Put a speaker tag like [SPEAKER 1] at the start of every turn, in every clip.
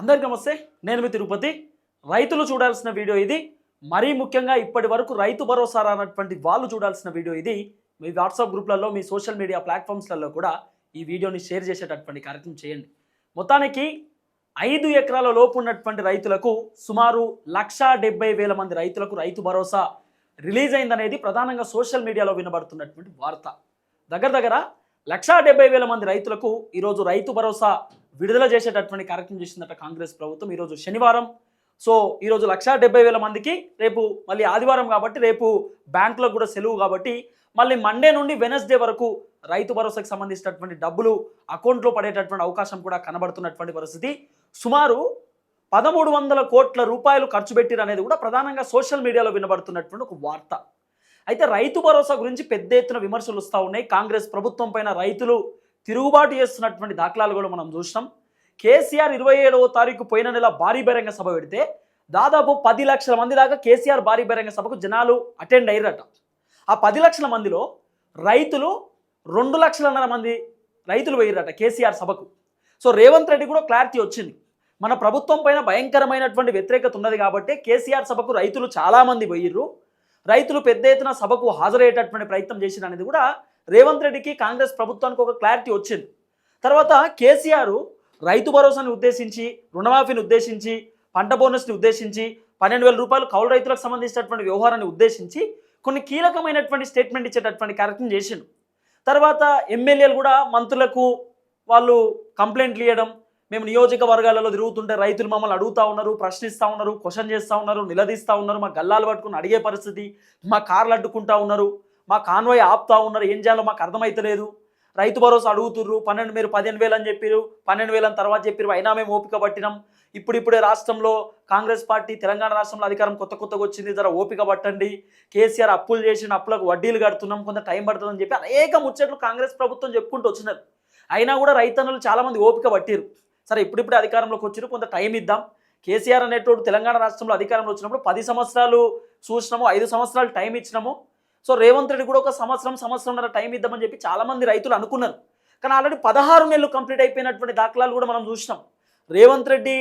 [SPEAKER 1] అందరికీ నమస్తే నేను మీ తిరుపతి. రైతులు చూడాల్సిన వీడియో ఇది. మరీ ముఖ్యంగా ఇప్పటి వరకు రైతు భరోసా రానటువంటి వాళ్ళు చూడాల్సిన వీడియో ఇది. మీ వాట్సాప్ గ్రూప్లలో మీ సోషల్ మీడియా ప్లాట్ఫామ్స్లలో కూడా ఈ వీడియోని షేర్ చేసేటటువంటి కార్యక్రమం చేయండి. మొత్తానికి ఐదు ఎకరాల లోపు ఉన్నటువంటి రైతులకు సుమారు లక్షా వేల మంది రైతులకు రైతు భరోసా రిలీజ్ అయిందనేది ప్రధానంగా సోషల్ మీడియాలో వినబడుతున్నటువంటి వార్త. దగ్గర దగ్గర లక్షా డెబ్బై వేల మంది రైతులకు ఈరోజు రైతు భరోసా విడుదల చేసేటటువంటి కార్యక్రమం చేసిందట కాంగ్రెస్ ప్రభుత్వం ఈరోజు శనివారం. సో ఈరోజు లక్షా డెబ్బై వేల మందికి రేపు మళ్ళీ ఆదివారం కాబట్టి రేపు బ్యాంకులకు కూడా సెలవు కాబట్టి మళ్ళీ మండే నుండి వెనస్డే వరకు రైతు భరోసాకు సంబంధించినటువంటి డబ్బులు అకౌంట్లో పడేటటువంటి అవకాశం కూడా కనబడుతున్నటువంటి పరిస్థితి. సుమారు పదమూడు వందల కోట్ల రూపాయలు ఖర్చు పెట్టిరు అనేది కూడా ప్రధానంగా సోషల్ మీడియాలో వినబడుతున్నటువంటి ఒక వార్త. అయితే రైతు భరోసా గురించి పెద్ద ఎత్తున విమర్శలు వస్తూ ఉన్నాయి. కాంగ్రెస్ ప్రభుత్వం పైన రైతులు తిరుగుబాటు చేస్తున్నటువంటి దాఖలాలు కూడా మనం చూసినాం. కేసీఆర్ ఇరవై ఏడవ తారీఖు పోయిన నెల భారీ బహిరంగ సభ పెడితే దాదాపు పది లక్షల మంది దాకా కేసీఆర్ భారీ బహిరంగ సభకు జనాలు అటెండ్ అయ్యారట. ఆ పది లక్షల మందిలో రైతులు రెండు లక్షలన్నర మంది రైతులు పోయిరట కేసీఆర్ సభకు. సో రేవంత్ రెడ్డి కూడా క్లారిటీ వచ్చింది. మన ప్రభుత్వం పైన భయంకరమైనటువంటి వ్యతిరేకత ఉన్నది కాబట్టి కేసీఆర్ సభకు రైతులు చాలామంది పోయిర్రు. రైతులు పెద్ద ఎత్తున సభకు హాజరయ్యేటటువంటి ప్రయత్నం చేసిన అనేది కూడా రేవంత్ రెడ్డికి కాంగ్రెస్ ప్రభుత్వానికి ఒక క్లారిటీ వచ్చింది. తర్వాత కేసీఆర్ రైతు భరోసాని ఉద్దేశించి రుణమాఫీని ఉద్దేశించి పంట బోనస్ని ఉద్దేశించి పన్నెండు వేల రూపాయలు కౌలు రైతులకు సంబంధించినటువంటి వ్యవహారాన్ని ఉద్దేశించి కొన్ని కీలకమైనటువంటి స్టేట్మెంట్ ఇచ్చేటటువంటి కార్యక్రమం చేసిండు. తర్వాత ఎమ్మెల్యేలు కూడా మంత్రులకు వాళ్ళు కంప్లైంట్లు ఇవ్వడం మేము నియోజకవర్గాలలో తిరుగుతుంటే రైతులు మమ్మల్ని అడుగుతా ఉన్నారు ప్రశ్నిస్తూ ఉన్నారు క్వశ్చన్ చేస్తూ ఉన్నారు నిలదీస్తూ ఉన్నారు మా గల్లాలు పట్టుకుని అడిగే పరిస్థితి మా కార్లు అడ్డుకుంటా ఉన్నారు మా కాన్వాయ్ ఆపుతా ఉన్నారు ఏం చేయాలో మాకు అర్థమైతలేదు. రైతు భరోసా అడుగుతుర్రు పన్నెండు మీరు పదిహేను వేలు అని చెప్పారు పన్నెండు వేలు అని తర్వాత చెప్పారు అయినా మేము ఓపిక పట్టినాం. ఇప్పుడిప్పుడే రాష్ట్రంలో కాంగ్రెస్ పార్టీ తెలంగాణ రాష్ట్రంలో అధికారం కొత్త కొత్తగా వచ్చింది జర ఓపిక పట్టండి. కేసీఆర్ అప్పులు చేసిన అప్పులకు వడ్డీలు కడుతున్నాం కొంత టైం పడుతుందని చెప్పి అనేక ముచ్చట్లు కాంగ్రెస్ ప్రభుత్వం చెప్పుకుంటూ వచ్చినారు అయినా కూడా రైతన్నులు చాలామంది ఓపిక పట్టారు సరే ఇప్పుడిప్పుడే అధికారంలోకి వచ్చిన కొంత టైం ఇద్దాం. కేసీఆర్ అనేటోడు తెలంగాణ రాష్ట్రంలో అధికారంలో వచ్చినప్పుడు పది సంవత్సరాలు చూసినాము ఐదు సంవత్సరాలు టైం ఇచ్చినాము. సో రేవంత్ రెడ్డి కూడా ఒక సంవత్సరం సంవత్సరంన్నర టైం ఇద్దామని చెప్పి చాలామంది రైతులు అనుకున్నారు. కానీ ఆల్రెడీ పదహారు నెలలు కంప్లీట్ అయిపోయినటువంటి దాఖలాలు కూడా మనం చూసినాం. రేవంత్ రెడ్డి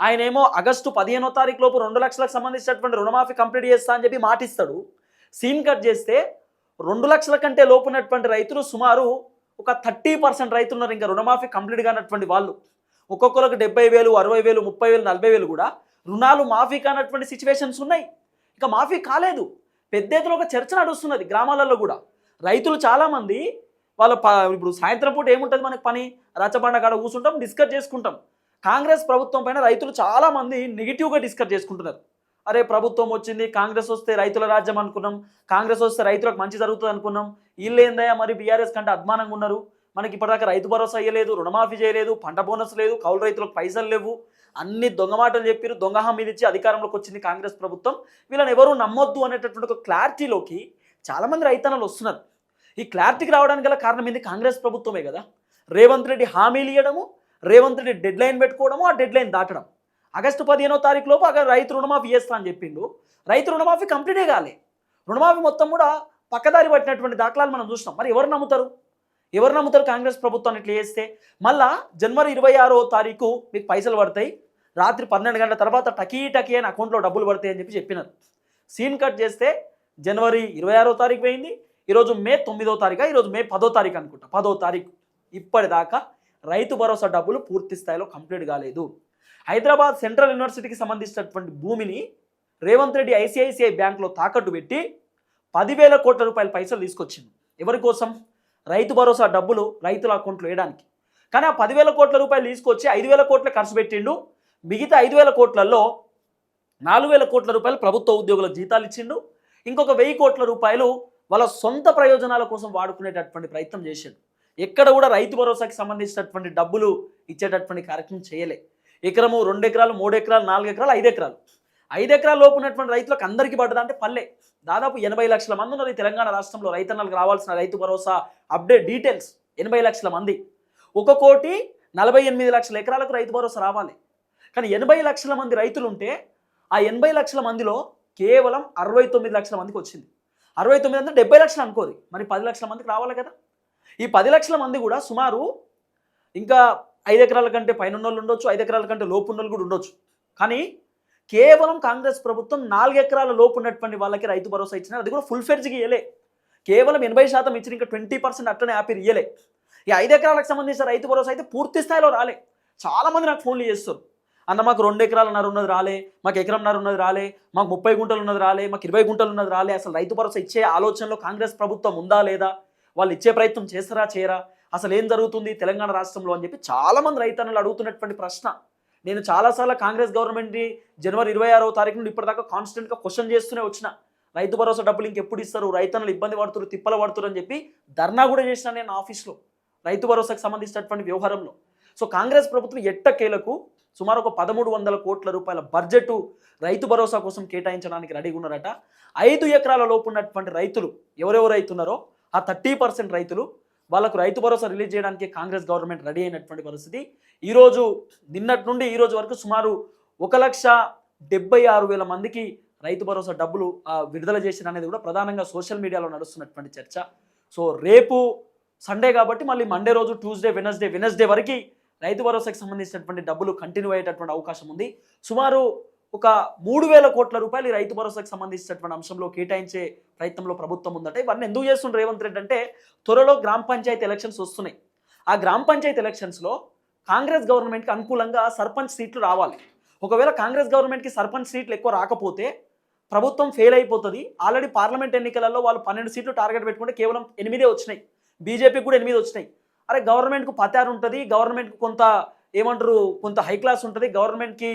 [SPEAKER 1] ఆయన ఏమో ఆగస్టు పదిహేనో తారీఖు లోపు రెండు లక్షలకు సంబంధించినటువంటి రుణమాఫీ కంప్లీట్ చేస్తా అని చెప్పి మాటిస్తాడు. సీన్ కట్ చేస్తే రెండు లక్షల కంటే లోపు రైతులు సుమారు ఒక థర్టీ పర్సెంట్ రైతులు ఉన్నారు. ఇంకా రుణమాఫీ కంప్లీట్ కానటువంటి వాళ్ళు. ఒక్కొక్కరికి డెబ్బై వేలు అరవై వేలు ముప్పై వేలు నలభై వేలు కూడా రుణాలు మాఫీ కానటువంటి సిచ్యువేషన్స్ ఉన్నాయి. ఇంకా మాఫీ కాలేదు. పెద్ద ఎత్తున ఒక చర్చ నడుస్తున్నది గ్రామాలలో కూడా. రైతులు చాలామంది వాళ్ళ ఇప్పుడు సాయంత్రం పూట ఏముంటుంది మనకి పని? రచ్చబండ కాడ కూర్చుంటాం డిస్కస్ చేసుకుంటాం. కాంగ్రెస్ ప్రభుత్వం పైన రైతులు చాలామంది నెగిటివ్గా డిస్కస్ చేసుకుంటున్నారు. అరే ప్రభుత్వం వచ్చింది కాంగ్రెస్ వస్తే రైతుల రాజ్యం అనుకున్నాం కాంగ్రెస్ వస్తే రైతులకు మంచి జరుగుతుంది అనుకున్నాం. వీళ్ళు ఏందయ్యా మరి బీఆర్ఎస్ కంటే అద్మానంగా ఉన్నారు? మనకి ఇప్పటిదాకా రైతు భరోసా అయ్యలేదు రుణమాఫీ చేయలేదు పంట బోనస్ లేదు కౌలు రైతులకు పైసలు లేవు. అన్ని దొంగ మాటలు చెప్పారు దొంగ హామీలు ఇచ్చి అధికారంలోకి వచ్చింది కాంగ్రెస్ ప్రభుత్వం. వీళ్ళని ఎవరు నమ్మొద్దు అనేటటువంటి ఒక క్లారిటీలోకి చాలామంది రైతన్నలు వస్తున్నారు. ఈ క్లారిటీకి రావడానికి గల కారణం ఏంది? కాంగ్రెస్ ప్రభుత్వమే కదా. రేవంత్ రెడ్డి హామీలు ఇవ్వడము రేవంత్ రెడ్డి డెడ్ లైన్ పెట్టుకోవడము ఆ డెడ్ లైన్ దాటడం. ఆగస్టు పదిహేనో తారీఖు లోపు అక్కడ రైతు రుణమాఫీ చేస్తా అని చెప్పిండు. రైతు రుణమాఫీ కంప్లీటే కాలే. రుణమాఫీ మొత్తం కూడా పక్కదారి పట్టినటువంటి దాఖలాలు మనం చూసినాం. మరి ఎవరు నమ్ముతారు? ఎవరు నమ్ముతారు కాంగ్రెస్ ప్రభుత్వాన్ని ఇట్లా చేస్తే? మళ్ళా జనవరి ఇరవై ఆరో తారీఖు మీకు పైసలు పడతాయి. రాత్రి పన్నెండు గంటల తర్వాత టకీ టకీ అని అకౌంట్లో డబ్బులు పడతాయి అని చెప్పి చెప్పినారు. సీన్ కట్ చేస్తే జనవరి ఇరవై ఆరో తారీఖు పోయింది. ఈరోజు మే తొమ్మిదో తారీఖు? ఈరోజు మే పదో తారీఖు అనుకుంటా. పదో తారీఖు. ఇప్పటిదాకా రైతు భరోసా డబ్బులు పూర్తి స్థాయిలో కంప్లీట్ కాలేదు. హైదరాబాద్ సెంట్రల్ యూనివర్సిటీకి సంబంధించినటువంటి భూమిని రేవంత్ రెడ్డి ఐసిఐసిఐ బ్యాంకులో తాకట్టు పెట్టి పదివేల కోట్ల రూపాయల పైసలు తీసుకొచ్చింది ఎవరి కోసం? రైతు భరోసా డబ్బులు రైతుల అకౌంట్లో వేయడానికి. కానీ ఆ పదివేల కోట్ల రూపాయలు తీసుకొచ్చి ఐదు వేల కోట్ల ఖర్చు పెట్టిండు. మిగతా ఐదు వేల కోట్లలో నాలుగు వేల కోట్ల రూపాయలు ప్రభుత్వ ఉద్యోగుల జీతాలు ఇచ్చిండు. ఇంకొక వెయ్యి కోట్ల రూపాయలు వాళ్ళ సొంత ప్రయోజనాల కోసం వాడుకునేటటువంటి ప్రయత్నం చేశాడు ఎక్కడ కూడా రైతు భరోసాకి సంబంధించినటువంటి డబ్బులు ఇచ్చేటటువంటి కార్యక్రమం చేయలే. ఎకరము రెండు ఎకరాలు మూడు ఎకరాలు నాలుగు ఎకరాలు ఐదు ఎకరాలు. ఐదు ఎకరాల లోపు ఉన్నటువంటి రైతులకు అందరికీ పడ్డదంటే పల్లె. దాదాపు ఎనభై లక్షల మంది ఉన్నారు ఈ తెలంగాణ రాష్ట్రంలో. రైతన్నలకు రావాల్సిన రైతు భరోసా అప్డేట్ డీటెయిల్స్ ఎనభై లక్షల మంది. ఒక కోటి నలభై ఎనిమిది లక్షల ఎకరాలకు రైతు భరోసా రావాలి. కానీ ఎనభై లక్షల మంది రైతులు ఉంటే ఆ ఎనభై లక్షల మందిలో కేవలం అరవై తొమ్మిది లక్షల మందికి వచ్చింది. అరవై తొమ్మిది అంటే డెబ్బై లక్షలు అనుకోది. మరి పది లక్షల మందికి రావాలి కదా. ఈ పది లక్షల మంది కూడా సుమారు ఇంకా ఐదు ఎకరాల కంటే పైన ఉన్నోళ్ళు ఉండొచ్చు ఐదు ఎకరాల కంటే లోపు కూడా ఉండొచ్చు. కానీ కేవలం కాంగ్రెస్ ప్రభుత్వం నాలుగు ఎకరాల లోపు ఉన్నటువంటి వాళ్ళకి రైతు భరోసా ఇచ్చినారు. అది కూడా ఫుల్ ఫెడ్జ్కి ఇయ్యలే. కేవలం ఎనభై శాతం ఇచ్చిన ఇంకా ట్వంటీ పర్సెంట్ అట్లనే హ్యాపీ ఇయ్యలే. ఈ ఐదు ఎకరాలకు సంబంధించిన రైతు భరోసా అయితే పూర్తి స్థాయిలో రాలే. చాలామంది నాకు ఫోన్లు చేస్తారు. అన్న మాకు రెండు ఎకరాలన్నర ఉన్నది రాలే మాకు ఎకరంన్నర ఉన్నది రాలే మాకు ముప్పై గుంటలు ఉన్నది రాలే మాకు ఇరవై గుంటలు ఉన్నది రాలే అసలు రైతు భరోసా ఇచ్చే ఆలోచనలో కాంగ్రెస్ ప్రభుత్వం ఉందా లేదా వాళ్ళు ఇచ్చే ప్రయత్నం చేస్తారా చేయరా అసలు ఏం జరుగుతుంది తెలంగాణ రాష్ట్రంలో? అని చెప్పి చాలామంది రైతన్నలు అడుగుతున్నటువంటి ప్రశ్న. నేను చాలాసార్లు కాంగ్రెస్ గవర్నమెంట్ని జనవరి ఇరవై ఆరో తారీఖు నుండి ఇప్పటిదాకా కాన్స్టెంట్గా క్వశ్చన్ చేస్తూనే వచ్చిన. రైతు భరోసా డబ్బులు ఇంకెప్పుడు ఇస్తారు? రైతన్నలు ఇబ్బంది పడుతున్నారు తిప్పలు పడుతున్నారు అని చెప్పి ధర్నా కూడా చేసిన నేను ఆఫీస్లో రైతు భరోసాకు సంబంధించినటువంటి వ్యవహారంలో. సో కాంగ్రెస్ ప్రభుత్వం ఎట్టకేలకు సుమారు ఒక పదమూడు వందల కోట్ల రూపాయల బడ్జెట్ రైతు భరోసా కోసం కేటాయించడానికి రెడీగా ఉన్నారట. ఐదు ఎకరాల లోపు ఉన్నటువంటి రైతులు ఎవరెవరు రైతున్నారో ఆ థర్టీ పర్సెంట్ రైతులు వాళ్ళకు రైతు భరోసా రిలీజ్ చేయడానికి కాంగ్రెస్ గవర్నమెంట్ రెడీ అయినటువంటి పరిస్థితి. ఈరోజు నిన్నటి నుండి ఈరోజు వరకు సుమారు ఒక లక్ష డెబ్బై ఆరు వేల మందికి రైతు భరోసా డబ్బులు ఆ, విడుదల చేసిన అనేది కూడా ప్రధానంగా సోషల్ మీడియాలో నడుస్తున్నటువంటి చర్చ. సో రేపు సండే కాబట్టి మళ్ళీ మండే రోజు ట్యూస్డే వెనస్డే వెనస్డే వరకు రైతు భరోసాకి సంబంధించినటువంటి డబ్బులు కంటిన్యూ అయ్యేటటువంటి అవకాశం ఉంది. సుమారు ఒక మూడు వేల కోట్ల రూపాయలు రైతు భరోసాకు సంబంధించినటువంటి అంశంలో కేటాయించే ప్రయత్నంలో ప్రభుత్వం ఉందట. ఇవన్నీ ఎందుకు చేస్తుండ్రు రేవంత్ రెడ్డి అంటే త్వరలో గ్రామ పంచాయతీ ఎలక్షన్స్ వస్తున్నాయి. ఆ గ్రామ పంచాయతీ ఎలక్షన్స్లో కాంగ్రెస్ గవర్నమెంట్కి అనుకూలంగా సర్పంచ్ సీట్లు రావాలి. ఒకవేళ కాంగ్రెస్ గవర్నమెంట్కి సర్పంచ్ సీట్లు ఎక్కువ రాకపోతే ప్రభుత్వం ఫెయిల్ అయిపోతుంది. ఆల్రెడీ పార్లమెంట్ ఎన్నికలలో వాళ్ళు పన్నెండు సీట్లు టార్గెట్ పెట్టుకుంటే కేవలం ఎనిమిదే వచ్చినాయి. బీజేపీకి కూడా ఎనిమిది వచ్చినాయి. అరే గవర్నమెంట్కు పతారు ఉంటుంది. గవర్నమెంట్కి కొంత ఏమంటారు కొంత హై క్లాస్ ఉంటుంది. గవర్నమెంట్కి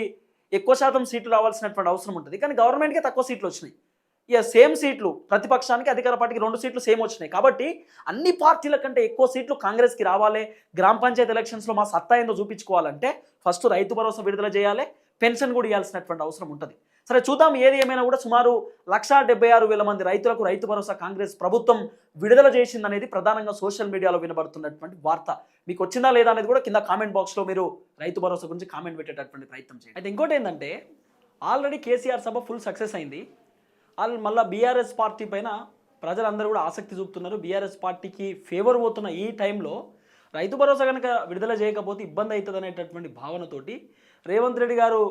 [SPEAKER 1] ఎక్కువ శాతం సీట్లు రావాల్సినటువంటి అవసరం ఉంటుంది. కానీ గవర్నమెంట్కే తక్కువ సీట్లు వచ్చినాయి. ఇక సేమ్ సీట్లు ప్రతిపక్షానికి అధికార పార్టీకి రెండు సీట్లు సేమ్ వచ్చినాయి. కాబట్టి అన్ని పార్టీల కంటే ఎక్కువ సీట్లు కాంగ్రెస్కి రావాలి. గ్రామ పంచాయతీ ఎలక్షన్స్లో మా సత్తా ఏందో చూపించుకోవాలంటే ఫస్ట్ రైతు భరోసా విడుదల చేయాలి. పెన్షన్ కూడా ఇవ్వాల్సినటువంటి అవసరం ఉంటుంది. సరే చూద్దాం ఏది ఏమైనా కూడా సుమారు లక్షా డెబ్బై ఆరు వేల మంది రైతులకు రైతు భరోసా కాంగ్రెస్ ప్రభుత్వం విడుదల చేసిందనేది ప్రధానంగా సోషల్ మీడియాలో వినబడుతున్నటువంటి వార్త. మీకు వచ్చిందా లేదా అనేది కూడా కింద కామెంట్ బాక్స్లో మీరు రైతు భరోసా గురించి కామెంట్ పెట్టేటటువంటి ప్రయత్నం చేయండి. అయితే ఇంకోటి ఏంటంటే ఆల్రెడీ కేసీఆర్ సభ ఫుల్ సక్సెస్ అయింది. వాళ్ళు మళ్ళీ బీఆర్ఎస్ పార్టీ పైన ప్రజలందరూ కూడా ఆసక్తి చూపుతున్నారు. బీఆర్ఎస్ పార్టీకి ఫేవర్ పోతున్న ఈ టైంలో రైతు భరోసా కనుక విడుదల చేయకపోతే ఇబ్బంది అవుతుంది అనేటటువంటి భావనతోటి రేవంత్ రెడ్డి గారు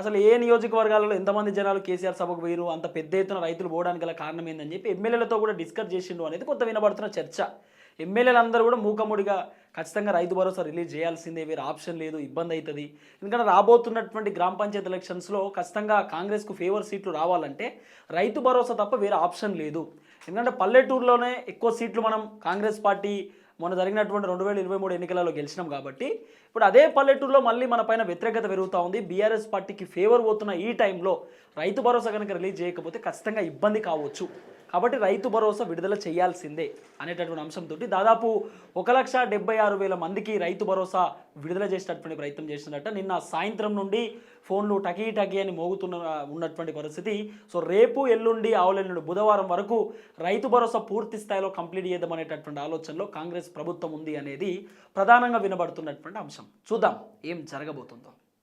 [SPEAKER 1] అసలు ఏ నియోజకవర్గాలలో ఎంతమంది జనాలు కేసీఆర్ సభకు పోయిరు అంత పెద్ద ఎత్తున రైతులు పోవడానికి గల కారణం ఏందని చెప్పి ఎమ్మెల్యేలతో కూడా డిస్కస్ చేసిండు అనేది కొంత వినబడుతున్న చర్చ. ఎమ్మెల్యేలు అందరూ కూడా మూకముడిగా ఖచ్చితంగా రైతు భరోసా రిలీజ్ చేయాల్సిందే వేరే ఆప్షన్ లేదు ఇబ్బంది అవుతుంది ఎందుకంటే రాబోతున్నటువంటి గ్రామ పంచాయతీ ఎలక్షన్స్లో ఖచ్చితంగా కాంగ్రెస్కు ఫేవర్ సీట్లు రావాలంటే రైతు భరోసా తప్ప వేరే ఆప్షన్ లేదు. ఎందుకంటే పల్లెటూరులోనే ఎక్కువ సీట్లు మనం కాంగ్రెస్ పార్టీ మొన్న జరిగినటువంటి రెండు వేల ఇరవై మూడు ఎన్నికలలో గెలిచినాం కాబట్టి ఇప్పుడు అదే పల్లెటూరులో మళ్ళీ మన పైన వ్యతిరేకత పెరుగుతూ ఉంది. బీఆర్ఎస్ పార్టీకి ఫేవర్ పోతున్న ఈ టైంలో రైతు భరోసా కనుక రిలీజ్ చేయకపోతే ఖచ్చితంగా ఇబ్బంది కావచ్చు. కాబట్టి రైతు భరోసా విడుదల చేయాల్సిందే అనేటటువంటి అంశంతో దాదాపు ఒక లక్ష డెబ్బై ఆరు వేల మందికి రైతు భరోసా విడుదల చేసేటటువంటి ప్రయత్నం చేసినట్ట నిన్న సాయంత్రం నుండి ఫోన్లు టకీ టకీ అని మోగుతున్న ఉన్నటువంటి పరిస్థితి. సో రేపు ఎల్లుండి ఆవులెల్లుండి బుధవారం వరకు రైతు భరోసా పూర్తి స్థాయిలో కంప్లీట్ చేద్దామనేటటువంటి ఆలోచనలో కాంగ్రెస్ ప్రభుత్వం ఉంది అనేది ప్రధానంగా వినబడుతున్నటువంటి అంశం. చూద్దాం ఏం జరగబోతుందో.